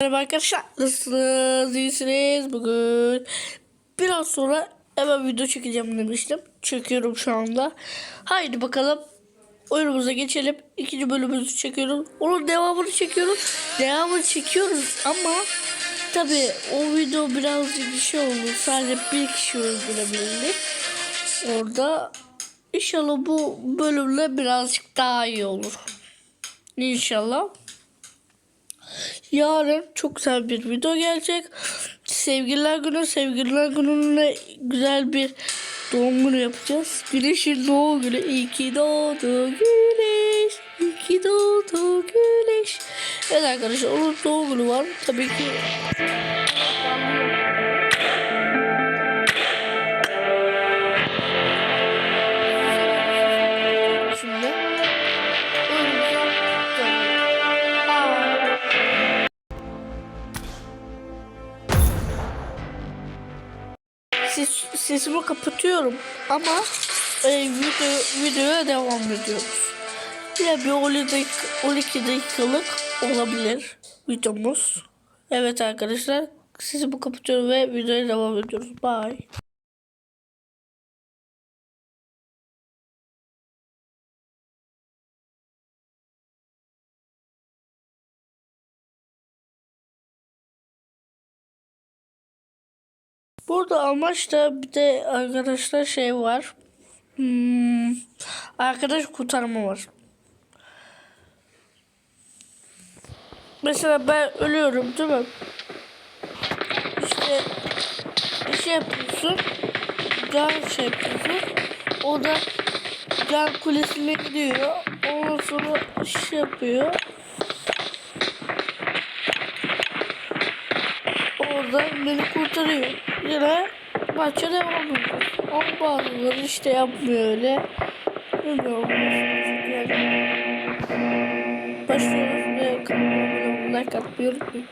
Merhaba arkadaşlar. Nasılsınız? İyisiniz? Bugün biraz sonra hemen video çekeceğim demiştim. Çekiyorum şu anda. Haydi bakalım. Oyunumuza geçelim. İkinci bölümümüzü çekiyoruz. Onun devamını çekiyoruz. Devamını çekiyoruz ama tabi o video birazcık şey oldu. Sadece bir kişi öldürebildik. Orada inşallah bu bölümle birazcık daha iyi olur. İnşallah. Yarın çok güzel bir video gelecek. Sevgililer günü, sevgililer gününe güzel bir doğum günü yapacağız. Güneşin doğum günü. İyi ki doğdu güneş. İyi ki doğdu güneş. Evet arkadaşlar onun doğum günü var. Tabii ki sesimi kapatıyorum ama e, video, videoya devam ediyoruz. Yine bir 12, dak- 12 dakikalık olabilir videomuz. Evet arkadaşlar sesimi kapatıyorum ve videoya devam ediyoruz. Bye. Burada amaçta bir de arkadaşlar şey var. Hmm, arkadaş kurtarma var. Mesela ben ölüyorum değil mi? İşte bir şey yapıyorsun. Can şey yapıyorsun. O da can kulesine gidiyor. Ondan sonra şey yapıyor. Orada beni kurtarıyor. Yine maça devam ediyor. Ama bazıları işte yapmıyor öyle. Bilmiyorum. Yani. Başlıyoruz ve kanalıma abone olmayı, unutmayın.